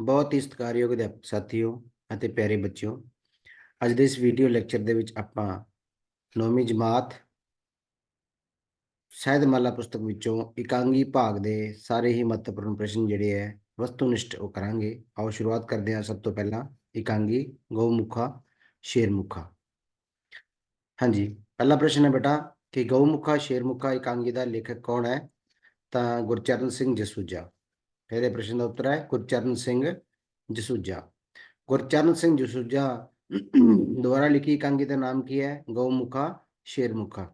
ਬਹੁਤ ਹੀ ਸਤਿਕਾਰਯੋਗ ਅਧਿਆਪਕ ਸਾਥੀਓ ਅਤੇ ਪਿਆਰੇ ਬੱਚਿਓ, ਅੱਜ ਦੇ ਇਸ ਵੀਡੀਓ ਲੈਕਚਰ ਦੇ ਵਿੱਚ ਆਪਾਂ ਨੌਵੀਂ ਜਮਾਤ ਸ਼ਹਿਦਮਾਲਾ ਪੁਸਤਕ ਵਿੱਚੋਂ ਇਕਾਂਗੀ ਭਾਗ ਦੇ ਸਾਰੇ ਹੀ ਮਹੱਤਵਪੂਰਨ ਪ੍ਰਸ਼ਨ ਜਿਹੜੇ ਹੈ, ਵਸਤੂਨਿਸ਼ਟ ਉਹ ਕਰਾਂਗੇ। ਆਓ ਸ਼ੁਰੂਆਤ ਕਰਦੇ ਹਾਂ ਸਭ ਤੋਂ ਪਹਿਲਾਂ, ਇਕਾਂਗੀ, ਗਊਮੁਖਾ, ਸ਼ੇਰਮੁਖਾ। ਹਾਂਜੀ, ਪਹਿਲਾ ਪ੍ਰਸ਼ਨ ਹੈ ਬੇਟਾ ਕਿ ਗਊਮੁਖਾ, ਸ਼ੇਰਮੁਖਾ, ਇਕਾਂਗੀ ਦਾ ਲੇਖਕ ਕੌਣ ਹੈ? ਤਾਂ ਗੁਰਚਰਨ ਸਿੰਘ ਜਸੂਜਾ। ਇਹਦੇ ਪ੍ਰਸ਼ਨ ਦਾ ਉੱਤਰ ਹੈ ਗੁਰਚਰਨ ਸਿੰਘ ਜਸੂਜਾ ਗੁਰਚਰਨ ਸਿੰਘ ਜਸੂਜਾ ਦੁਆਰਾ ਲਿਖੀ ਇਕਾਂਗੀ ਦਾ ਨਾਮ ਕੀ ਹੈ ਗਊਮੁਖਾ ਸ਼ੇਰਮੁਖਾ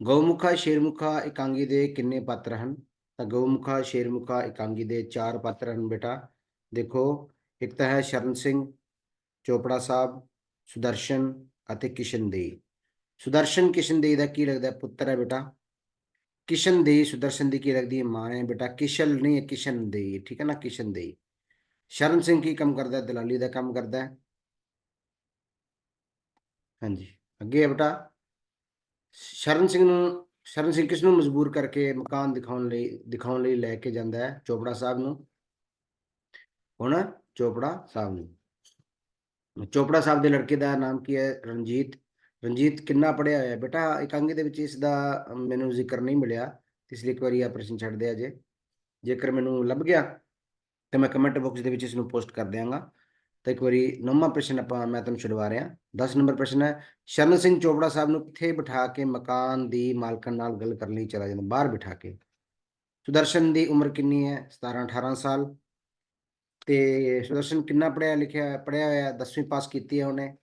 ਗਊਮੁਖਾ ਸ਼ੇਰਮੁਖਾ ਇਕਾਂਗੀ ਦੇ ਕਿੰਨੇ ਪਾਤਰ ਹਨ ਤਾਂ ਗਊਮੁਖਾ ਸ਼ੇਰਮੁਖਾ ਇਕਾਂਗੀ ਦੇ ਚਾਰ ਪਾਤਰ ਹਨ ਬੇਟਾ ਦੇਖੋ ਇੱਕ ਤਾਂ ਹੈ ਸ਼ਰਨ ਸਿੰਘ ਚੋਪੜਾ ਸਾਹਿਬ ਸੁਦਰਸ਼ਨ ਅਤੇ ਕਿਸ਼ਨ ਦੇਈ ਸੁਦਰਸ਼ਨ ਕਿਸ਼ਨ ਦੇਈ ਦਾ ਕੀ ਲੱਗਦਾ ਪੁੱਤਰ ਹੈ ਬੇਟਾ ਕਿਸ਼ਨਦੇਈ ਸੁਦਰਸ਼ਨ ਦੀ ਕੀ ਲੱਗਦੀ ਹੈ ਮਾਂ ਹੈ ਬੇਟਾ, ਕਿਸ਼ਲ ਨਹੀਂ ਹੈ ਕਿਸ਼ਨਦੇਈ ਠੀਕ ਹੈ ਨਾ ਕਿਸ਼ਨਦੇਈ ਸ਼ਰਨ ਸਿੰਘ ਕੀ ਕੰਮ ਕਰਦਾ ਦਲਾਲੀ ਦਾ ਕੰਮ ਕਰਦਾ ਹੈ। ਹਾਂਜੀ, ਅੱਗੇ ਹੈ ਬੇਟਾ। ਸ਼ਰਨ ਸਿੰਘ ਨੂੰ, ਸ਼ਰਨ ਸਿੰਘ ਕਿਸ ਨੂੰ ਮਜਬੂਰ ਕਰਕੇ ਮਕਾਨ ਦਿਖਾਉਣ ਲਈ ਦਿਖਾਉਣ ਲਈ ਲੈ ਕੇ ਜਾਂਦਾ ਹੈ? ਚੋਪੜਾ ਸਾਹਿਬ ਨੂੰ। ਹੁਣ ਚੋਪੜਾ ਸਾਹਿਬ ਨੂੰ। ਚੋਪੜਾ ਸਾਹਿਬ ਦੇ ਲੜਕੇ ਦਾ ਨਾਮ ਕੀ ਹੈ? ਰਣਜੀਤ ਰਣਜੀਤ ਕਿੰਨਾ ਪੜਿਆ ਹੋਇਆ ਹੈ? ਬੇਟਾ ਇਕਾਂਗੀ ਦੇ ਵਿੱਚ ਇਸ ਦਾ ਮੈਨੂੰ ਜ਼ਿਕਰ ਨਹੀਂ ਮਿਲਿਆ, ਇਸ ਲਈ ਇੱਕ ਵਾਰੀ ਆ ਪ੍ਰਸ਼ਨ ਛੱਡ ਦਿਆ ਜੇ। ਜੇਕਰ ਮੈਨੂੰ ਲੱਭ ਗਿਆ, ਤੇ ਮੈਂ ਕਮੈਂਟ ਬਾਕਸ ਦੇ ਵਿੱਚ ਇਸ ਨੂੰ ਪੋਸਟ ਕਰ ਦਿਆਂਗਾ। ਤਾਂ ਇੱਕ ਵਾਰੀ ਨੌਵਾਂ ਪ੍ਰਸ਼ਨ ਆਪਾਂ, ਮੈਂ ਤੁਹਾਨੂੰ ਛੁਡਵਾ ਰਿਹਾ। 10 ਨੰਬਰ ਪ੍ਰਸ਼ਨ ਹੈ, ਸ਼ਰਨ ਸਿੰਘ ਚੋਪੜਾ ਸਾਹਿਬ ਨੂੰ ਕਿੱਥੇ ਬਿਠਾ ਕੇ ਮਕਾਨ ਦੀ ਮਾਲਕਣ ਨਾਲ ਗੱਲ ਕਰਨ ਲਈ ਚਲਾ ਜਾਂਦਾ? ਬਾਹਰ ਬਿਠਾ ਕੇ। ਸੁਦਰਸ਼ਨ ਦੀ ਉਮਰ ਕਿੰਨੀ ਹੈ? 17 18 ਸਾਲ। ਤੇ ਸੁਦਰਸ਼ਨ ਕਿੰਨਾ ਪੜਿਆ ਲਿਖਿਆ ਪੜਿਆ ਹੋਇਆ 10ਵੀਂ ਪਾਸ ਕੀਤੀ ਹੈ ਉਹਨੇ?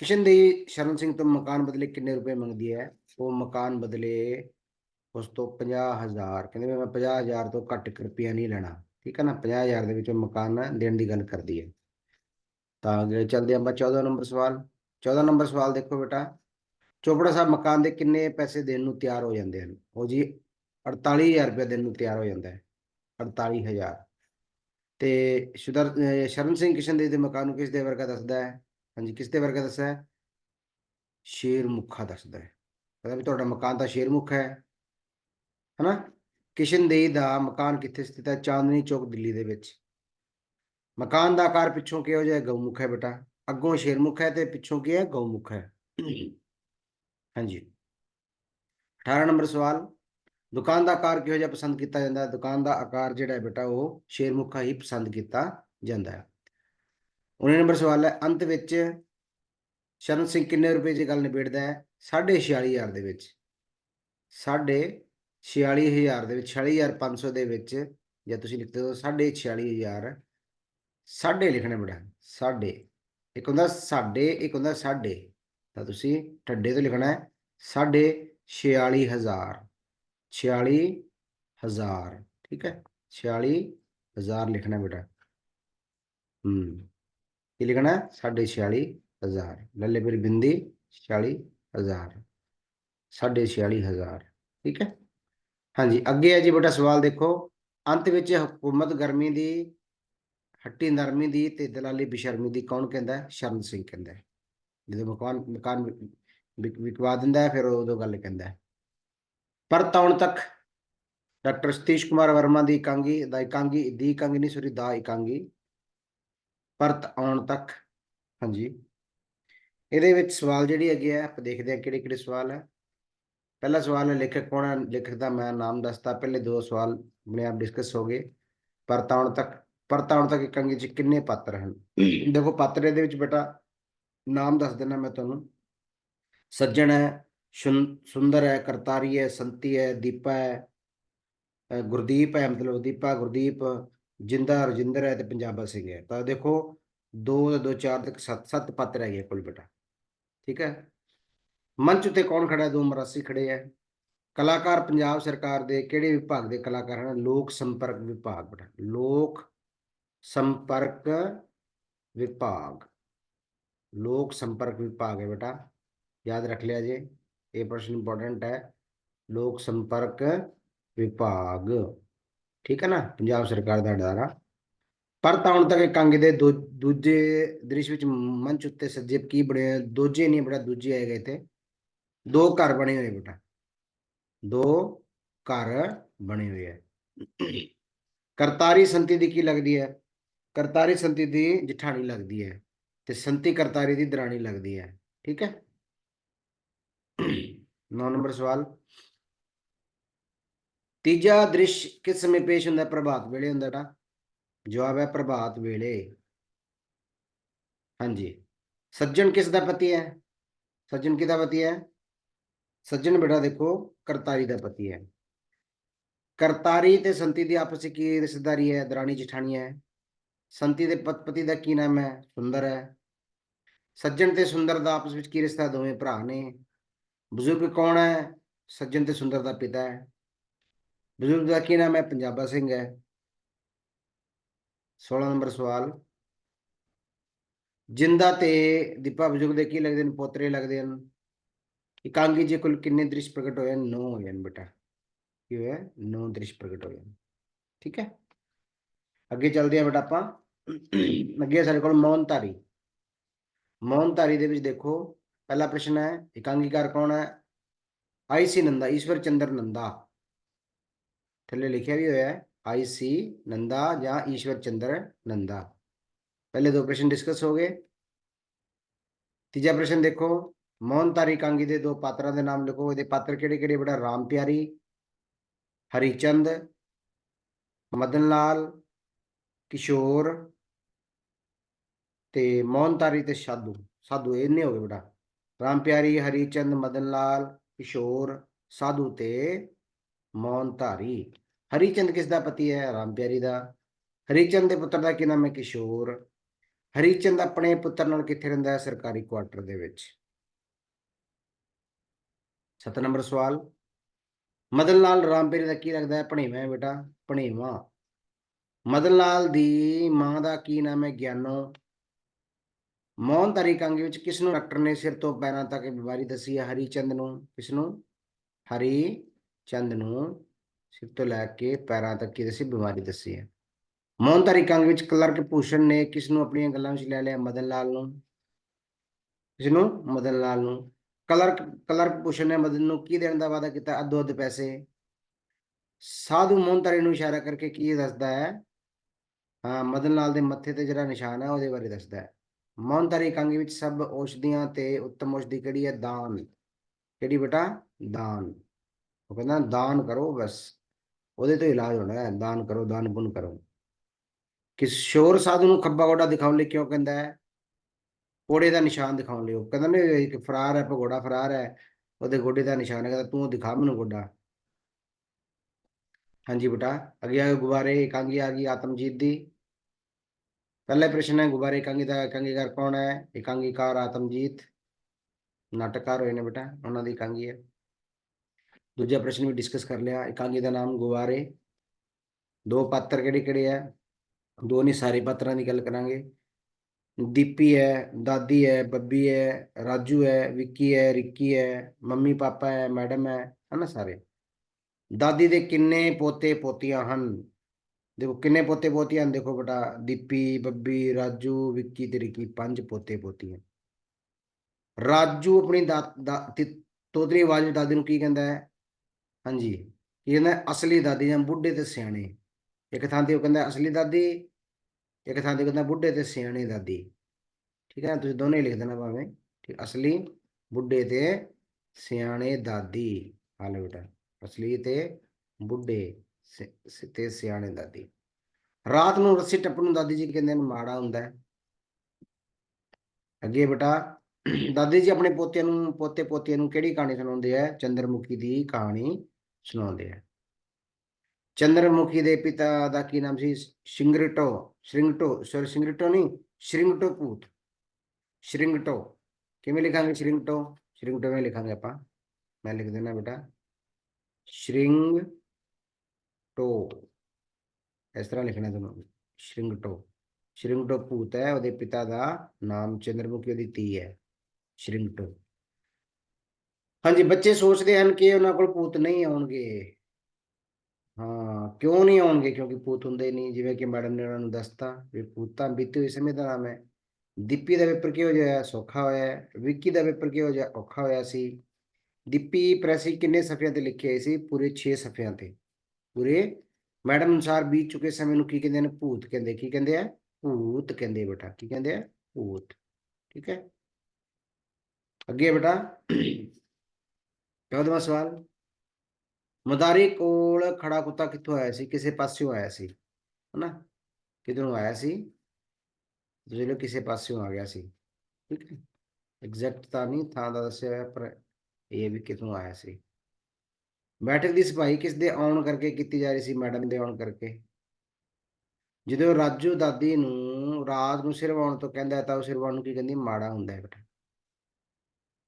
ਕਿਸ਼ਨ ਦੀ ਸ਼ਰਨ ਸਿੰਘ ਤੋਂ ਮਕਾਨ ਬਦਲੇ ਕਿੰਨੇ ਰੁਪਏ ਮੰਗਦੀ ਹੈ? ਉਹ ਮਕਾਨ ਬਦਲੇ ਉਸ ਤੋਂ 50000 ਕਹਿੰਦੇ ਵੀ ਮੈਂ 50000 ਤੋਂ ਘੱਟ ਇੱਕ ਰੁਪਿਆ ਨਹੀਂ ਲੈਣਾ। ਠੀਕ ਹੈ ਨਾ? 50000 ਦੇ ਵਿੱਚ ਮਕਾਨ ਦੇਣ ਦੀ ਗੱਲ ਕਰਦੀ ਹੈ। ਤਾਂ ਅੱਗੇ ਚੱਲਦੇ ਆਪਾਂ 14 ਨੰਬਰ ਸਵਾਲ। 14 ਨੰਬਰ ਸਵਾਲ ਦੇਖੋ ਬੇਟਾ। ਚੋਪੜਾ ਸਾਹਿਬ, ਮਕਾਨ ਦੇ ਕਿੰਨੇ ਪੈਸੇ ਦੇਣ ਨੂੰ ਤਿਆਰ ਹੋ ਜਾਂਦੇ ਹਨ? ਉਹ ਜੀ 48000 ਰੁਪਏ ਦੇਣ ਨੂੰ ਤਿਆਰ ਹੋ ਜਾਂਦਾ ਹੈ। 48000 ਤੇ ਸ਼ਰਨ ਸਿੰਘ ਕਿਸ਼ਨ ਦੇ ਮਕਾਨ ਨੂੰ ਕਿਸ ਦੇ ਵਰਗਾ ਦੱਸਦਾ ਹੈ? ਹਾਂਜੀ ਕਿਸ ਦੇ ਵਰਗਾ ਦੱਸਦਾ ਹੈ ਸ਼ੇਰ ਮੁੱਖਾ ਦੱਸਦਾ ਹੈ। ਪਤਾ ਵੀ ਤੁਹਾਡਾ ਮਕਾਨ ਤਾਂ ਸ਼ੇਰ ਮੁੱਖ ਹੈ। ਹਨਾ? ਕਿਸ਼ਨ ਦੇ ਦਾ ਮਕਾਨ ਕਿੱਥੇ ਸਥਿਤ ਹੈ? ਚਾਂਦਨੀ ਚੌਕ, ਦਿੱਲੀ ਦੇ ਵਿੱਚ। ਮਕਾਨ ਦਾ ਆਕਾਰ ਪਿੱਛੋਂ ਕਿਹੋ ਜਿਹਾ ਹੈ? ਗਊਮੁਖ ਹੈ ਬੇਟਾ। ਅੱਗੋਂ ਸ਼ੇਰਮੁਖ ਹੈ ਤੇ ਪਿੱਛੋਂ ਕੀ ਹੈ? ਗਊਮੁਖ ਹੈ। ਹਾਂਜੀ। 18 ਨੰਬਰ ਸਵਾਲ। ਦੁਕਾਨ ਦਾ ਆਕਾਰ ਕਿਹੋ ਜਿਹਾ ਪਸੰਦ ਕੀਤਾ ਜਾਂਦਾ ਹੈ? ਦੁਕਾਨ ਦਾ ਆਕਾਰ ਜਿਹੜਾ ਹੈ ਬੇਟਾ, ਉਹ ਸ਼ੇਰਮੁਖਾ ਹੀ ਪਸੰਦ ਕੀਤਾ ਜਾਂਦਾ ਹੈ। 19 ਨੰਬਰ ਸਵਾਲ ਹੈ, ਅੰਤ ਵਿੱਚ ਸ਼ਰਨ ਸਿੰਘ ਕਿੰਨੇ ਰੁਪਏ 'ਚ ਗੱਲ ਨਿਬੇੜਦਾ ਹੈ? 46500 ਦੇ ਵਿੱਚ। 46500 ਦੇ ਵਿੱਚ 46500 ਦੇ ਵਿੱਚ, ਜਾਂ ਤੁਸੀਂ ਲਿਖਦੇ ਹੋ 46500 ਸਾਢੇ ਲਿਖਣਾ ਬੜਾ, ਸਾਢੇ। ਇੱਕ ਹੁੰਦਾ ਸਾਡੇ ਇੱਕ ਹੁੰਦਾ ਸਾਢੇ। ਤਾਂ ਤੁਸੀਂ ਠੱਡੇ ਤੋਂ ਲਿਖਣਾ ਹੈ, ਸਾਢੇ 46000 46000 ਠੀਕ ਹੈ? 46000 ਲਿਖਣਾ ਬੇਟਾ। ਹੂੰ। ਕੀ ਲਿਖਣਾ ਸਾਢੇ 46000 ਲੱਲੇ ਫਿਰ ਬਿੰਦੀ 46000 ਸਾਢੇ 46000 ਠੀਕ ਹੈ? ਹਾਂਜੀ, ਅੱਗੇ ਹੈ ਜੀ ਬੇਟਾ ਸਵਾਲ ਦੇਖੋ। ਅੰਤ ਵਿੱਚ ਹਕੂਮਤ ਗਰਮੀ ਦੀ, ਹੱਟੀ ਨਰਮੀ ਦੀ ਤੇ ਦਲਾਲੀ ਬੇਸ਼ਰਮੀ ਦੀ ਕੌਣ ਕਹਿੰਦਾ ਸ਼ਰਨ ਸਿੰਘ ਕਹਿੰਦਾ ਜਦੋਂ ਮਕਾਨ ਮਕਾਨ ਵਿਕਵਾ ਦਿੰਦਾ ਫਿਰ ਉਦੋਂ ਗੱਲ ਕਹਿੰਦਾ ਹੈ। ਪਰ ਤੌਣ ਤੱਕ ਡਾਕਟਰ ਸਤੀਸ਼ ਕੁਮਾਰ ਵਰਮਾ ਦੀ ਇਕਾਂਗੀ, ਦਾ ਇਕਾਂਗੀ, ਦੀ ਇਕਾਂਗੀ ਨਹੀਂ ਸੋਰੀ ਦਾ ਇਕਾਂਗੀ ਪਰਤ ਆਉਣ ਤੱਕ। ਹਾਂਜੀ। ਇਹਦੇ ਵਿੱਚ ਸਵਾਲ ਜਿਹੜੀ ਹੈਗੇ ਆ, ਆਪਾਂ ਦੇਖਦੇ ਹਾਂ ਕਿਹੜੇ ਕਿਹੜੇ ਸਵਾਲ ਹੈ ਪਹਿਲਾ ਸਵਾਲ ਹੈ, ਲੇਖਕ ਕੌਣ ਹੈ ਲੇਖਕ ਦਾ ਮੈਂ ਨਾਮ ਦੱਸਤਾ, ਪਹਿਲੇ ਦੋ ਸਵਾਲ ਆਪਣੇ ਆਪ ਡਿਸਕਸ ਹੋ ਗਏ। ਪਰਤ ਆਉਣ ਤੱਕ, ਪਰਤ ਆਉਣ ਤੱਕ ਇਕਾਂਗੀ ਚ ਕਿੰਨੇ ਪਾਤਰ ਹਨ? ਦੇਖੋ, ਪਾਤਰ ਇਹਦੇ ਵਿੱਚ ਬੇਟਾ ਨਾਮ ਦੱਸ ਦੇਣਾ ਮੈਂ ਤੁਹਾਨੂੰ। ਸੱਜਣ ਹੈ, ਸ਼ੁੰ- ਸੁੰਦਰ ਹੈ, ਕਰਤਾਰੀ ਹੈ, ਸੰਤੀ ਹੈ, ਦੀਪਾ ਹੈ ਗੁਰਦੀਪ ਹੈ, ਮਤਲਬ ਦੀਪਾ, ਗੁਰਦੀਪ ਜਿੰਦਾ ਰਜਿੰਦਰ ਹੈ ਤੇ ਪੰਜਾਬਾ ਸਿੰਘ ਹੈ। ਤਾਂ ਦੇਖੋ 2 2 4 ਤੱਕ 7 7 ਪਾਤਰ ਹੈਗੇ ਕੁੱਲ ਬੇਟਾ ਠੀਕ ਹੈ? ਮੰਚ ਉਤੇ ਕੌਣ ਖੜਾ ਹੈ ਦੋ ਮਰਾਸੀ ਖੜੇ ਹੈ। ਕਲਾਕਾਰ ਪੰਜਾਬ ਸਰਕਾਰ ਦੇ ਕਿਹੜੇ ਵਿਭਾਗ ਦੇ ਕਲਾਕਾਰ ਹਨ? ਲੋਕ ਸੰਪਰਕ ਵਿਭਾਗ ਬੇਟਾ ਲੋਕ ਸੰਪਰਕ ਵਿਭਾਗ। ਲੋਕ ਸੰਪਰਕ ਵਿਭਾਗ ਹੈ ਬੇਟਾ। ਯਾਦ ਰੱਖ ਲਿਆ ਜੇ। ਇਹ ਪ੍ਰਸ਼ਨ ਇੰਪੋਰਟੈਂਟ ਹੈ। ਲੋਕ ਸੰਪਰਕ ਵਿਭਾਗ। ਠੀਕ ਹੈ ਨਾ, ਪੰਜਾਬ ਸਰਕਾਰ ਦਾ ਅਦਾਰਾ। ਪਰ ਤਾਂ ਹੁਣ ਤੱਕ ਇਕਾਂਗੀ ਦੇ ਦੂਜੇ ਦ੍ਰਿਸ਼ ਵਿੱਚ ਮੰਚ ਉੱਤੇ ਸੱਜੇ ਕੀ ਬਣੇ ਦੂਜੇ ਨਹੀਂ ਬੜਾ, ਦੂਜੇ ਆਏ ਗਏ ਤੇ। ਦੋ ਘਰ ਬਣੇ ਹੋਏ ਬੇਟਾ। ਦੋ ਘਰ ਬਣੇ ਹੋਏ ਹੈ ਕਰਤਾਰੀ ਸੰਤੀ ਦੀ ਕੀ ਲੱਗਦੀ ਹੈ? ਕਰਤਾਰੀ ਸੰਤੀ ਦੀ ਜਠਾਣੀ ਲੱਗਦੀ ਹੈ ਤੇ ਸੰਤੀ ਕਰਤਾਰੀ ਦੀ ਦਰਾਣੀ ਲੱਗਦੀ ਹੈ। ਠੀਕ ਹੈ? 9 ਨੰਬਰ ਸਵਾਲ। ਤੀਜਾ ਦ੍ਰਿਸ਼ ਕਿਸ ਸਮੇਂ ਪੇਸ਼ ਹੁੰਦਾ? ਪ੍ਰਭਾਤ ਵੇਲੇ ਹੁੰਦਾ ਬੇਟਾ ਜਵਾਬ ਹੈ ਪ੍ਰਭਾਤ ਵੇਲੇ। ਹਾਂਜੀ। ਸੱਜਣ ਕਿਸ ਦਾ ਪਤੀ ਹੈ? ਸੱਜਣ ਕਿਹਦਾ ਪਤੀ ਹੈ? ਸੱਜਣ ਬੇਟਾ ਦੇਖੋ, ਕਰਤਾਰੀ ਦਾ ਪਤੀ ਹੈ। ਕਰਤਾਰੀ ਤੇ ਸੰਤੀ ਦੀ ਆਪਸ ਵਿੱਚ ਕੀ ਰਿਸ਼ਤੇਦਾਰੀ ਹੈ? ਦਰਾਣੀ ਜਠਾਣੀ ਹੈ। ਸੰਤੀ ਦੇ ਪਤ- ਪਤੀ ਦਾ ਕੀ ਨਾਮ ਹੈ? ਸੁੰਦਰ ਹੈ। ਸੱਜਣ ਤੇ ਸੁੰਦਰ ਦਾ ਆਪਸ ਵਿੱਚ ਕੀ ਰਿਸ਼ਤਾ? ਦੋਵੇਂ ਭਰਾ ਨੇ। ਬਜ਼ੁਰਗ ਕੌਣ ਹੈ? ਸੱਜਣ ਤੇ ਸੁੰਦਰ ਦਾ ਪਿਤਾ ਹੈ। ਬਜ਼ੁਰਗ ਦਾ ਕੀ ਨਾਮ ਹੈ? ਪੰਜਾਬਾ ਸਿੰਘ ਹੈ। 16 ਨੰਬਰ ਸਵਾਲ। ਜਿੰਦਾ ਤੇ ਦੀਪਾ ਬਜ਼ੁਰਗ ਦੇ ਕੀ ਲੱਗਦੇ ਨੇ? ਪੋਤਰੇ ਲੱਗਦੇ ਹਨ। ਇਕਾਂਗੀ ਜੇ ਕੁੱਲ ਕਿੰਨੇ ਦ੍ਰਿਸ਼ ਪ੍ਰਗਟ ਹੋਏ ਹਨ? 9 ਹੋਏ ਹਨ ਬੇਟਾ। ਕੀ ਹੋਇਆ? 9 ਦ੍ਰਿਸ਼ ਪ੍ਰਗਟ ਹੋਏ ਹਨ। ਠੀਕ ਹੈ। ਅੱਗੇ ਚੱਲਦੇ ਹਾਂ ਬੇਟਾ ਆਪਾਂ। ਅੱਗੇ ਸਾਡੇ ਕੋਲ ਮੌਨਧਾਰੀ ਮੌਨਧਾਰੀ ਦੇ ਵਿੱਚ ਦੇਖੋ, ਪਹਿਲਾ ਪ੍ਰਸ਼ਨ ਹੈ, ਇਕਾਂਗੀਕਾਰ ਕੌਣ ਹੈ? ਆਈ ਸੀ ਨੰਦਾ, ਈਸ਼ਵਰ ਚੰਦਰ ਨੰਦਾ। ਥੱਲੇ ਲਿਖਿਆ ਵੀ ਹੋਇਆ ਹੈ, ਆਈ ਸੀ ਨੰਦਾ ਜਾਂ ਈਸ਼ਵਰ ਚੰਦਰ ਨੰਦਾ। ਪਹਿਲੇ ਦੋ ਪ੍ਰਸ਼ਨ ਡਿਸਕਸ ਹੋ ਗਏ। ਤੀਜਾ ਪ੍ਰਸ਼ਨ ਦੇਖੋ ਮੌਨਧਾਰੀ ਕਾਂਗੀ ਦੇ ਦੋ ਪਾਤਰਾਂ ਦੇ ਨਾਮ ਲਿਖੋ। ਇਹਦੇ ਪਾਤਰ ਕਿਹੜੇ ਕਿਹੜੇ? ਬੇਟਾ ਰਾਮ ਪਿਆਰੀ, ਹਰੀਚੰਦ ਮਦਨ ਲਾਲ ਕਿਸ਼ੋਰ ਤੇ ਮੌਨਤਾਰੀ ਤੇ ਸਾਧੂ। ਸਾਧੂ ਇਹਨੇ ਹੋ ਗਏ ਬੜਾ ਰਾਮ ਪਿਆਰੀ, ਹਰੀਚੰਦ ਮਦਨ ਲਾਲ ਕਿਸ਼ੋਰ, ਸਾਧੂ ਤੇ ਮੌਨਤਾਰੀ। ਹਰੀਚੰਦ ਕਿਸ ਦਾ ਪਤੀ ਹੈ? ਰਾਮ ਪਿਆਰੀ ਦਾ। ਹਰੀਚੰਦ ਦੇ ਪੁੱਤਰ ਦਾ ਕੀ ਨਾਮ ਹੈ? ਕਿਸ਼ੋਰ। ਹਰੀਚੰਦ ਆਪਣੇ ਪੁੱਤਰ ਨਾਲ ਕਿੱਥੇ ਰਹਿੰਦਾ ਹੈ? ਸਰਕਾਰੀ ਕੁਆਟਰ ਦੇ ਵਿੱਚ। ਸੱਤ ਨੰਬਰ ਸਵਾਲ। ਮਦਨ ਲਾਲ ਰਾਮ ਪਿਆਰੀ ਦਾ ਕੀ ਲੱਗਦਾ ਹੈ? ਭਣੇਵਾਂ ਬੇਟਾ। ਭਣੇਵਾਂ। ਮਦਨ ਲਾਲ ਦੀ ਮਾਂ ਦਾ ਕੀ ਨਾਮ ਹੈ? ਗਿਆਨੋ। ਮੌਨਤਾਰੀ ਕੰਗ ਵਿੱਚ ਕਿਸ ਨੂੰ ਡਾਕਟਰ ਨੇ ਸਿਰ ਤੋਂ ਪੈਰਾਂ ਤੱਕ ਬਿਮਾਰੀ ਦੱਸੀ ਹੈ? ਹਰੀਚੰਦ ਨੂੰ। ਕਿਸ ਨੂੰ ਹਰੀ ਚੰਦ ਨੂੰ। ਸਿਰ ਤੋਂ ਲੈ ਕੇ ਪੈਰਾਂ ਤੱਕ ਕੀ ਦੱਸੀ ਬਿਮਾਰੀ ਦੱਸੀ ਹੈ। ਮੌਨਤਾਰੀ ਕੰਗ ਵਿੱਚ ਕਲਰਕ ਭੂਸ਼ਣ ਨੇ ਕਿਸ ਨੂੰ ਆਪਣੀਆਂ ਗੱਲਾਂ ਵਿੱਚ ਲੈ ਲਿਆ? ਮਦਨ ਲਾਲ ਨੂੰ। ਕਿਸ ਨੂੰ? ਮਦਨ ਲਾਲ ਨੂੰ। ਕਲਰਕ ਕਲਰਕ ਭੂਸ਼ਣ ਨੇ ਮਦਨ ਨੂੰ ਕੀ ਦੇਣ ਦਾ ਵਾਅਦਾ ਕੀਤਾ? ਅੱਧੋ ਅੱਧ ਪੈਸੇ। ਸਾਧੂ ਮੌਨਤਾਰੀ ਨੂੰ ਇਸ਼ਾਰਾ ਕਰਕੇ ਕੀ ਦੱਸਦਾ ਹੈ? ਹਾਂ, ਮਦਨ ਲਾਲ ਦੇ ਮੱਥੇ ਤੇ ਜਿਹੜਾ ਨਿਸ਼ਾਨ ਹੈ ਉਹਦੇ ਬਾਰੇ ਦੱਸਦਾ ਹੈ। ਮੌਨਤਾਰੀ ਕੰਗ ਵਿੱਚ ਸਭ ਔਸ਼ਧੀਆਂ ਤੇ ਉੱਤਮ ਔਸ਼ਧੀ ਕਿਹੜੀ ਹੈ? ਦਾਨ। ਕਿਹੜੀ ਬਟਾ? ਦਾਨ। ਉਹ ਕਹਿੰਦਾ, ਦਾਨ ਕਰੋ ਬਸ। ਉਹਦੇ ਤੋਂ ਇਲਾਜ ਹੋਣਾ ਹੈ, ਦਾਨ ਕਰੋ, ਦਾਨ ਪੁੰਨ ਕਰੋ। ਕਿਸ਼ੋਰ ਸਾਧੂ ਨੂੰ ਖੱਬਾ ਗੋਡਾ ਦਿਖਾਉਣ ਲਈ ਕਿਉਂ ਕਹਿੰਦਾ ਹੈ? ਘੋੜੇ ਦਾ ਨਿਸ਼ਾਨ ਦਿਖਾਉਣ ਲਈ। ਉਹ ਕਹਿੰਦਾ ਨੇ ਇੱਕ ਫਰਾਰ ਹੈ ਘੋੜਾ ਫਰਾਰ ਹੈ, ਉਹਦੇ ਗੋਡੇ ਦਾ ਨਿਸ਼ਾਨ ਹੈ ਕਹਿੰਦਾ ਤੂੰ ਦਿਖਾ ਮੈਨੂੰ ਗੋਡਾ। ਹਾਂਜੀ ਬੇਟਾ, ਅੱਗੇ ਆਇਓ ਗੁਬਾਰੇ ਇਕਾਂਗੀ ਆ ਗਈ ਆਤਮਜੀਤ ਦੀ। ਪਹਿਲਾ ਪ੍ਰਸ਼ਨ ਹੈ, ਗੁਬਾਰੇ ਇਕਾਂਗੀ ਦਾ ਇਕਾਂਗੀਕਾਰ ਕੌਣ ਹੈ? ਇਕਾਂਗੀਕਾਰ ਆਤਮਜੀਤ ਨਾਟਕਕਾਰ ਹੋਏ ਨੇ ਬੇਟਾ, ਉਹਨਾਂ ਦੀ ਇਕਾਂਗੀ ਹੈ। ਦੂਜਾ ਪ੍ਰਸ਼ਨ ਵੀ ਡਿਸਕਸ ਕਰ ਲਿਆ। ਇਕਾਂਗੀ ਦਾ ਨਾਮ ਗੁਬਾਰੇ। ਦੋ ਪਾਤਰ ਕਿਹੜੇ ਕਿਹੜੇ ਹੈ ਦੋ ਨਹੀਂ, ਸਾਰੇ ਪਾਤਰਾਂ ਦੀ ਗੱਲ ਕਰਾਂਗੇ। ਦੀਪੀ ਹੈ, ਦਾਦੀ ਹੈ, ਬੱਬੀ ਹੈ, ਰਾਜੂ ਹੈ, ਵਿੱਕੀ ਹੈ, ਰਿੱਕੀ ਹੈ, ਮੰਮੀ ਪਾਪਾ ਹੈ, ਮੈਡਮ ਹੈ, ਹਨਾ ਸਾਰੇ? ਦਾਦੀ ਦੇ ਕਿੰਨੇ ਪੋਤੇ ਪੋਤੀਆਂ ਹਨ? ਦੇਖੋ, ਕਿੰਨੇ ਪੋਤੇ ਪੋਤੀਆਂ ਹਨ? ਦੇਖੋ ਬੇਟਾ, ਦੀਪੀ, ਬੱਬੀ, ਰਾਜੂ, ਵਿੱਕੀ ਤੇ ਰਿੱਕੀ, ਪੰਜ ਪੋਤੇ ਪੋਤੀਆਂ। ਰਾਜੂ ਆਪਣੀ ਦਾ, ਦਾ- ਤੀ- ਤੋਤਲੀ ਆਵਾਜ਼ ਵਿੱਚ ਦਾਦੀ ਨੂੰ ਕੀ ਕਹਿੰਦਾ ਹੈ? ਹਾਂਜੀ। ਕੀ ਕਹਿੰਦਾ, ਅਸਲੀ ਦਾਦੀ ਜਾਂ ਬੁੱਢੇ ਤੇ ਸਿਆਣੇ। ਇੱਕ ਥਾਂ ਤੇ ਉਹ ਕਹਿੰਦਾ, ਅਸਲੀ ਦਾਦੀ, ਇੱਕ ਥਾਂ ਤੇ ਕਹਿੰਦਾ, ਬੁੱਢੇ ਤੇ ਸਿਆਣੇ ਦਾਦੀ। ਠੀਕ ਹੈ ਤੁਸੀਂ ਦੋਨੇ ਲਿਖ ਦੇਣਾ ਭਾਵੇਂ। ਠੀਕ, ਅਸਲੀ, ਬੁੱਢੇ ਤੇ ਸਿਆਣੇ ਦਾਦੀ। ਹਾਲੇ ਬੇਟਾ, ਅਸਲੀ ਤੇ ਬੁੱਢੇ ਤੇ ਸਿਆਣੇ ਦਾਦੀ। ਰਾਤ ਨੂੰ ਰੱਸੀ ਟੱਪਣ ਨੂੰ ਦਾਦੀ ਜੀ ਕਹਿੰਦੇ ਨੇ? ਮਾੜਾ ਹੁੰਦਾ ਹੈ। ਅੱਗੇ ਬੇਟਾ, ਦਾਦੀ ਜੀ ਆਪਣੇ ਪੋਤਿਆਂ ਨੂੰ ਪੋਤੇ ਪੋਤੀਆਂ ਨੂੰ ਕਿਹੜੀ ਕਹਾਣੀ ਸੁਣਾਉਂਦੇ ਆ? ਚੰਦਰਮੁਖੀ ਦੀ ਕਹਾਣੀ। ਸੁਣਾਉਂਦੇ ਆ। ਚੰਦਰਮੁਖੀ ਦੇ ਪਿਤਾ ਦਾ ਕੀ ਨਾਮ ਸੀ? ਸ਼ਿੰਗਰਟੋ ਸ਼੍ਰਿੰਗਟੋ ਸੌਰੀ ਸ਼ਿੰਗਰਟੋ ਨਹੀਂ ਸ਼੍ਰਿੰਗਟੋ ਭੂਤ। ਸ਼੍ਰਿੰਗਟੋ ਕਿਵੇਂ ਲਿਖਾਂਗੇ ਸ਼੍ਰਿੰਗਟੋ ਸ਼੍ਰਿੰਗਟੋ में ਲਿਖਾਂਗੇ ਆਪਾਂ? ਮੈਂ ਲਿਖ ਦੇਣਾ ਬੇਟਾ। ਸ਼੍ਰਿੰਗ ਟੋ ਇਸ ਤਰ੍ਹਾਂ ਲਿਖਣਾ ਤੁਹਾਨੂੰ। ਸ਼੍ਰਿੰਗਟੋ ਸ਼੍ਰਿੰਗਟੋ ਭੂਤ ਹੈ, ਉਹਦੇ ਪਿਤਾ ਦਾ ਨਾਮ ਚੰਦਰਮੁਖੀ, ਉਹਦੀ ਧੀ ਹੈ। ਸ਼੍ਰਿੰਗਟੋ ਹਾਂਜੀ, ਬੱਚੇ ਸੋਚਦੇ ਹਨ ਕਿ ਉਹਨਾਂ ਕੋਲ ਭੂਤ ਨਹੀਂ ਆਉਣਗੇ। ਹਾਂ, ਕਿਉਂ ਨਹੀਂ ਆਉਣਗੇ? ਕਿਉਂਕਿ ਭੂਤ ਹੁੰਦੇ ਨਹੀਂ। ਜਿਵੇਂ ਕਿ ਮੈਡਮ ਨੇ ਉਹਨਾਂ ਨੂੰ ਦੱਸਤਾ ਵੀ ਭੂਤਾਂ ਬੀਤੇ ਹੋਏ ਸਮੇਂ ਦਾ ਨਾਮ ਹੈ। ਦੀਪੀ ਦਾ ਪੇਪਰ ਕਿਹੋ ਜਿਹਾ ਸੌਖਾ ਹੋਇਆ। ਵਿੱਕੀ ਦਾ ਪੇਪਰ ਕਿਹੋ ਜਿਹਾ ਔਖਾ ਹੋਇਆ ਸੀ? ਦੀਪੀ ਪ੍ਰੈਸੀ ਕਿੰਨੇ ਸਫ਼ਿਆਂ ਤੇ ਲਿਖੀ ਹੋਈ ਸੀ? ਪੂਰੇ 6 ਸਫ਼ਿਆਂ ਤੇ। ਪੂਰੇ? ਮੈਡਮ ਅਨੁਸਾਰ ਬੀਤ ਚੁੱਕੇ ਸਮੇਂ ਨੂੰ ਕੀ ਕਹਿੰਦੇ ਨੇ ਭੂਤ ਕਹਿੰਦੇ। ਕੀ ਕਹਿੰਦੇ ਆ? ਭੂਤ ਕਹਿੰਦੇ ਬੇਟਾ। ਕੀ ਕਹਿੰਦੇ ਆ? ਭੂਤ। ਠੀਕ ਹੈ? ਅੱਗੇ ਬੇਟਾ। ਚੌਦਵਾਂ ਸਵਾਲ, ਮਦਾਰੀ ਕੋਲ ਖੜਾ ਕੁੱਤਾ ਕਿੱਥੋਂ ਆਇਆ ਸੀ? ਕਿਸੇ ਪਾਸਿਓਂ ਆਇਆ ਸੀ, ਹਨਾ? ਕਿਧਰੋਂ ਆਇਆ ਸੀ? ਜਿਹੜੇ ਕਿਸੇ ਪਾਸਿਓਂ ਆ ਗਿਆ ਸੀ, ਠੀਕ ਹੈ? ਐਗਜ਼ੈਕਟ ਤਾਂ ਨਹੀਂ, ਥਾਂ ਦਾ ਦੱਸਿਆ ਹੋਇਆ, ਪਰ ਇਹ ਵੀ ਕਿੱਥੋਂ ਆਇਆ ਸੀ। ਬੈਠਕ ਦੀ ਸਫ਼ਾਈ ਕਿਸ ਦੇ ਆਉਣ ਕਰਕੇ ਕੀਤੀ ਜਾ ਰਹੀ ਸੀ, ਮੈਡਮ ਦੇ ਆਉਣ ਕਰਕੇ? ਜਦੋਂ ਰਾਜੂ ਦਾਦੀ ਨੂੰ ਰਾਤ ਨੂੰ ਸਿਰ ਵਾਉਣ ਤੋਂ ਕਹਿੰਦਾ ਤਾਂ ਉਹ ਸਿਰ ਨੂੰ ਕੀ ਕਹਿੰਦੀ ਮਾੜਾ ਹੁੰਦਾ ਹੈ ਬੇਟਾ।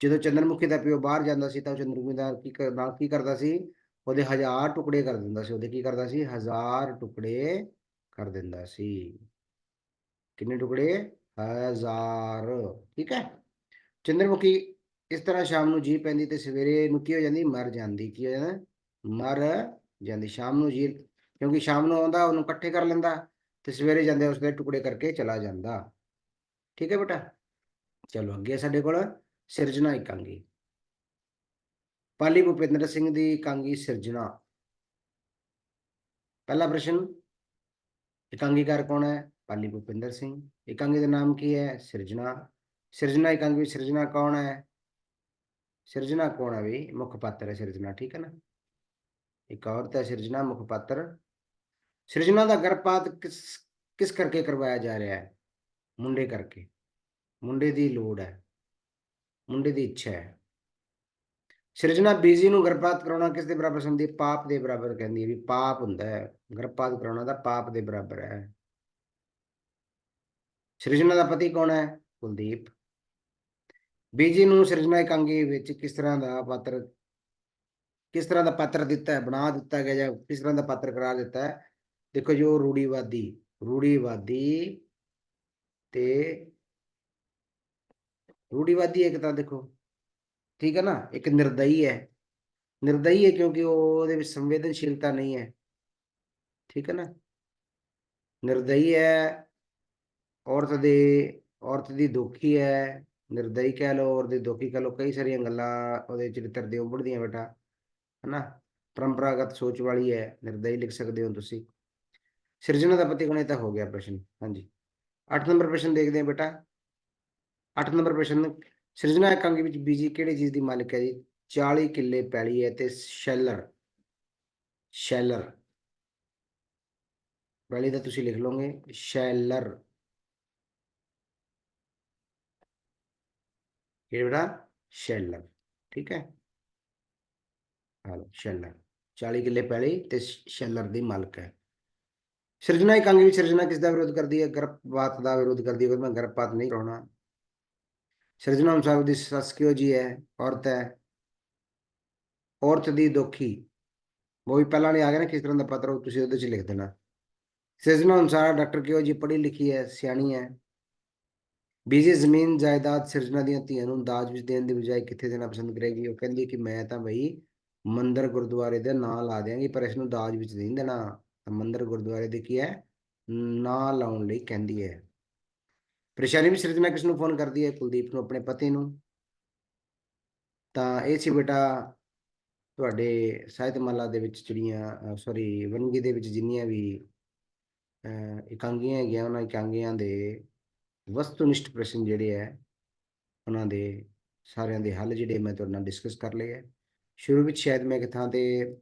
ਜਦੋਂ ਚੰਦਰਮੁਖੀ ਦਾ ਪਿਓ ਬਾਹਰ ਜਾਂਦਾ ਸੀ ਤਾਂ ਉਹ ਚੰਦਰਮੁਖੀ ਦਾ ਕੀ ਕਰ- ਨਾਲ ਕੀ ਕਰਦਾ ਸੀ? ਉਹਦੇ ਹਜ਼ਾਰ ਟੁਕੜੇ ਕਰ ਦਿੰਦਾ ਸੀ। ਉਹਦੇ ਕੀ ਕਰਦਾ ਸੀ? ਹਜ਼ਾਰ ਟੁਕੜੇ ਕਰ ਦਿੰਦਾ ਸੀ। ਕਿੰਨੇ ਟੁਕੜੇ? ਹਜ਼ਾਰ। ਠੀਕ ਹੈ? ਚੰਦਰਮੁਖੀ ਇਸ ਤਰ੍ਹਾਂ ਸ਼ਾਮ ਨੂੰ ਜੀ ਪੈਂਦੀ ਤੇ ਸਵੇਰੇ ਨੂੰ ਕੀ ਹੋ ਜਾਂਦੀ? ਮਰ ਜਾਂਦੀ। ਕੀ ਹੋ ਜਾਂਦਾ? ਮਰ ਜਾਂਦੀ। ਸ਼ਾਮ ਨੂੰ ਜੀ ਕਿਉਂਕਿ ਸ਼ਾਮ ਨੂੰ ਆਉਂਦਾ, ਉਹਨੂੰ ਇਕੱਠੇ ਕਰ ਲੈਂਦਾ ਤੇ ਸਵੇਰੇ ਜਾਂਦੇ ਉਸਦੇ ਟੁਕੜੇ ਕਰਕੇ ਚਲਾ ਜਾਂਦਾ। ਠੀਕ ਹੈ ਬੇਟਾ? ਚਲੋ ਅੱਗੇ ਸਾਡੇ ਕੋਲ। ਸਿਰਜਣਾ ਇਕਾਂਗੀ ਪਾਲੀ ਭੁਪਿੰਦਰ ਸਿੰਘ ਦੀ ਇਕਾਂਗੀ ਸਿਰਜਣਾ। ਪਹਿਲਾ ਪ੍ਰਸ਼ਨ ਇਕਾਂਗੀਕਾਰ ਕੌਣ ਹੈ? ਪਾਲੀ ਭੁਪਿੰਦਰ ਸਿੰਘ। ਇਕਾਂਗੀ ਦਾ ਨਾਮ ਕੀ ਹੈ? ਸਿਰਜਣਾ। ਸਿਰਜਣਾ ਇਕਾਂਗੀ ਵਿੱਚ ਸਿਰਜਣਾ ਕੌਣ ਹੈ? ਸਿਰਜਣਾ ਕੌਣ ਹੈ ਵੀ? ਮੁੱਖ ਪਾਤਰ ਹੈ ਸਿਰਜਣਾ, ਠੀਕ ਹੈ ਨਾ? ਇੱਕ ਔਰਤ ਹੈ ਸਿਰਜਣਾ, ਮੁੱਖ ਪਾਤਰ। ਸਿਰਜਣਾ ਦਾ ਗਰਭਪਾਤ ਕਿਸ ਕਿਸ ਕਰਕੇ ਕਰਵਾਇਆ ਜਾ ਰਿਹਾ ਹੈ? ਮੁੰਡੇ ਕਰਕੇ। ਮੁੰਡੇ ਦੀ ਲੋੜ ਹੈ। ਮੁੰਡੇ ਦੀ ਇੱਛਾ ਹੈ। ਸਿਰਜਣਾ ਬੀਜੀ ਨੂੰ ਗਰਭਪਾਤ ਕਰਾਉਣਾ ਕਿਸ ਦੇ ਬਰਾਬਰ? ਸਮਝਦੀ ਪਾਪ ਦੇ ਬਰਾਬਰ ਕਹਿੰਦੀ ਹੈ ਵੀ ਪਾਪ ਹੁੰਦਾ ਹੈ। ਗਰਭਪਾਤ ਕਰਾਉਣਾ ਦਾ ਪਾਪ ਦੇ ਬਰਾਬਰ ਹੈ। ਸਿਰਜਣਾ ਦਾ ਪਤੀ ਕੌਣ ਹੈ? ਕੁਲਦੀਪ। ਬੀਜੀ ਨੂੰ ਸਿਰਜਣਾ ਇਕਾਂਗੀ ਵਿੱਚ ਕਿਸ ਤਰ੍ਹਾਂ ਦਾ ਪਾਤਰ, ਕਿਸ ਤਰ੍ਹਾਂ ਦਾ ਪਾਤਰ ਦਿੱਤਾ ਹੈ? ਬਣਾ ਦਿੱਤਾ ਗਿਆ ਜਾਂ ਕਿਸ ਤਰ੍ਹਾਂ ਦਾ ਪਾਤਰ ਕਰਾਰ ਦਿੱਤਾ ਹੈ? ਦੇਖੋ ਜੋ ਰੂੜੀਵਾਦੀ ਰੂੜੀਵਾਦੀ ਤੇ ਰੂੜੀਵਾਦੀ ਏਕਤਾ ਦੇਖੋ, ਠੀਕ ਹੈ ਨਾ, ਇੱਕ ਨਿਰਦਈ ਹੈ। ਨਿਰਦਈ ਹੈ ਕਿਉਂਕਿ ਉਹਦੇ ਵਿੱਚ ਸੰਵੇਦਨਸ਼ੀਲਤਾ ਨਹੀਂ ਹੈ। ਠੀਕ ਹੈ ਨਾ? ਨਿਰਦਈ ਹੈ, ਔਰਤ ਦੇ, ਔਰਤ ਦੀ ਦੁਖੀ ਹੈ, ਨਿਰਦਈ ਕਹਿ ਲਓ ਔਰ ਦੀ ਦੁਖੀ ਕਹਿ ਲਓ, ਕਈ ਸਾਰੀਆਂ ਗੱਲਾਂ ਉਹਦੇ ਚਰਿੱਤਰ ਦੇ ਉਭਰਦੀਆਂ ਬੇਟਾ, ਹਨਾ? ਪਰੰਪਰਾਗਤ ਸੋਚ ਵਾਲੀ ਹੈ, ਨਿਰਦਈ ਲਿਖ ਸਕਦੇ ਹੋ ਤੁਸੀਂ। ਸਿਰਜਣਾ ਦਾ ਪਤੀ ਕੋਣੇ ਤਾਂ ਹੋ ਗਿਆ ਪ੍ਰਸ਼ਨ, ਹਾਂਜੀ। 8 ਨੰਬਰ ਪ੍ਰਸ਼ਨ ਦੇਖਦੇ ਹਾਂ ਬੇਟਾ। 8 ਨੰਬਰ ਪ੍ਰਸ਼ਨ, ਸਿਰਜਣਾ ਇਕਾਂਗੀ ਵਿੱਚ ਬੀਜੀ ਕਿਹੜੀ ਚੀਜ਼ ਦੀ ਮਾਲਕ ਹੈ ਜੀ? 40 ਕਿੱਲੇ ਪੈਲੀ ਹੈ ਤੇ ਸ਼ੈਲਰ ਸ਼ੈਲਰ। ਪੈਲੀ ਦਾ ਤੁਸੀਂ ਲਿਖ ਲਓਗੇ, ਸ਼ੈਲਰ। ਇਹ ਬੇਟਾ? ਸ਼ੈਲਰ, ਠੀਕ ਹੈ? ਹਾਲੋ, ਸ਼ੈਲਰ। 40 ਕਿੱਲੇ ਪੈਲੀ ਤੇ ਸ਼ੈਲਰ ਦੀ ਮਾਲਕ ਹੈ। ਸਿਰਜਣਾ ਇਕਾਂਗੀ ਵਿੱਚ ਸਿਰਜਣਾ ਕਿਸ ਦਾ ਵਿਰੋਧ ਕਰਦੀ ਹੈ? ਗਰਭਪਾਤ ਦਾ ਵਿਰੋਧ ਕਰਦੀ ਹੈ। ਕਿ ਮੈਂ ਗਰਭਪਾਤ ਨਹੀਂ ਕਰਾਉਣਾ ਸਿਰਜਣਾ ਅਨੁਸਾਰ ਦੀ ਸੱਸ ਕਿਉਂ ਜੀ ਹੈ? ਔਰਤ ਹੈ। ਔਰਤ ਦੀ ਦੁਖੀ। ਉਹ ਵੀ ਪਹਿਲਾਂ ਨਹੀਂ ਆ ਗਿਆ ਨਾ, ਕਿਸ ਤਰ੍ਹਾਂ ਦਾ ਪੱਤਰ ਉਹ ਤੁਸੀਂ ਉਹਦੇ 'ਚ ਲਿਖ ਦੇਣਾ। ਸਿਰਜਣਾ ਅਨੁਸਾਰ ਡਾਕਟਰ ਕਿਉਂ ਜੀ ਪੜ੍ਹੀ ਲਿਖੀ ਹੈ? ਸਿਆਣੀ ਹੈ। ਬੀਜੀ ਜ਼ਮੀਨ ਜਾਇਦਾਦ ਸਿਰਜਣਾ ਦੀਆਂ ਧੀਆਂ ਨੂੰ ਦਾਜ ਵਿੱਚ ਦੇਣ ਦੀ ਬਜਾਏ ਕਿੱਥੇ ਦੇਣਾ ਪਸੰਦ ਕਰੇਗੀ? ਉਹ ਕਹਿੰਦੀ ਕਿ ਮੈਂ ਤਾਂ ਬਈ ਮੰਦਰ ਗੁਰਦੁਆਰੇ ਦੇ ਨਾਂ ਲਾ ਦਿਆਂਗੀ, ਪਰ ਇਸ ਨੂੰ ਦਾਜ ਵਿੱਚ ਨਹੀਂ ਦੇਣਾ। ਮੰਦਰ ਗੁਰਦੁਆਰੇ ਦੇ ਕੀ ਹੈ? ਨਾਂ ਲਾਉਣ ਲਈ ਕਹਿੰਦੀ ਹੈ। ਪਰੇਸ਼ਾਨੀ ਵੀ ਸਿਰਜਣਾ ਕਿਸ ਨੂੰ ਫੋਨ ਕਰਦੀ ਹੈ, ਕੁਲਦੀਪ ਨੂੰ, ਆਪਣੇ ਪਤੀ ਨੂੰ। ਤਾਂ ਇਹ ਸੀ ਬੇਟਾ ਤੁਹਾਡੇ ਸਾਹਿਤਮਾਲਾ ਦੇ ਵਿੱਚ ਜਿਹੜੀਆਂ ਸੌਰੀ ਵੰਨਗੀ ਦੇ ਵਿੱਚ ਜਿੰਨੀਆਂ ਵੀ ਇਕਾਂਗੀਆਂ ਹੈਗੀਆਂ, ਉਹਨਾਂ ਇਕਾਂਗੀਆਂ ਦੇ ਵਸਤੂਨਿਸ਼ਟ ਪ੍ਰਸ਼ਨ ਜਿਹੜੇ ਹੈ, ਉਹਨਾਂ ਦੇ ਸਾਰਿਆਂ ਦੇ ਹੱਲ ਜਿਹੜੇ ਮੈਂ ਤੁਹਾਡੇ ਨਾਲ ਡਿਸਕਸ ਕਰ ਲਏ ਹੈ। ਸ਼ੁਰੂ ਵਿੱਚ ਸ਼ਾਇਦ ਮੈਂ ਇੱਕ ਥਾਂ ਤੇ,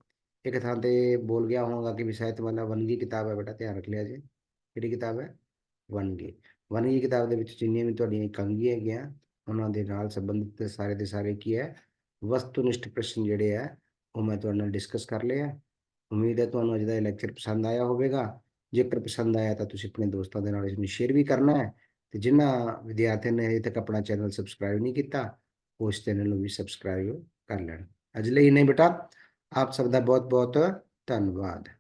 ਇੱਕ ਥਾਂ ਤੇ ਬੋਲ ਗਿਆ ਹੋਵਾਂਗਾ ਕਿ ਵੀ ਸਾਹਿਤਮਾਲਾ ਵੰਨਗੀ ਕਿਤਾਬ ਹੈ ਬੇਟਾ, ਧਿਆਨ ਰੱਖ ਲਿਆ ਜੇ। ਕਿਹੜੀ ਕਿਤਾਬ ਹੈ? ਵੰਨਗੀ। ਵੰਨਗੀ ਕਿਤਾਬ ਦੇ ਵਿੱਚ ਜਿੰਨੀਆਂ ਵੀ ਤੁਹਾਡੀਆਂ ਇਕਾਂਗੀਆਂ ਹੈਗੀਆਂ, ਉਹਨਾਂ ਦੇ ਨਾਲ ਸੰਬੰਧਿਤ ਸਾਰੇ ਦੇ ਸਾਰੇ ਕੀ ਹੈ? ਵਸਤੂਨਿਸ਼ਟ ਪ੍ਰਸ਼ਨ ਜਿਹੜੇ ਹੈ, ਉਹ ਮੈਂ ਤੁਹਾਡੇ ਨਾਲ ਡਿਸਕਸ ਕਰ ਲਿਆ ਉਮੀਦ ਹੈ ਤੁਹਾਨੂੰ ਅੱਜ ਦਾ ਇਹ ਲੈਕਚਰ ਪਸੰਦ ਆਇਆ ਹੋਵੇਗਾ। ਜੇਕਰ ਪਸੰਦ ਆਇਆ ਤਾਂ ਤੁਸੀਂ ਆਪਣੇ ਦੋਸਤਾਂ ਦੇ ਨਾਲ ਇਸ ਨੂੰ ਸ਼ੇਅਰ ਵੀ ਕਰਨਾ ਹੈ। ਤੇ ਜਿਨ੍ਹਾਂ ਵਿਦਿਆਰਥੀਆਂ ਨੇ ਅਜੇ ਤੱਕ ਆਪਣਾ ਚੈਨਲ ਸਬਸਕ੍ਰਾਈਬ ਨਹੀਂ ਕੀਤਾ ਉਹ ਇਸ ਚੈਨਲ ਨੂੰ ਵੀ ਸਬਸਕ੍ਰਾਈਬ ਕਰ ਲੈਣ। ਅੱਜ ਲਈ ਨਹੀਂ ਬੇਟਾ। ਆਪ ਸਭ ਦਾ ਬਹੁਤ ਬਹੁਤ ਧੰਨਵਾਦ।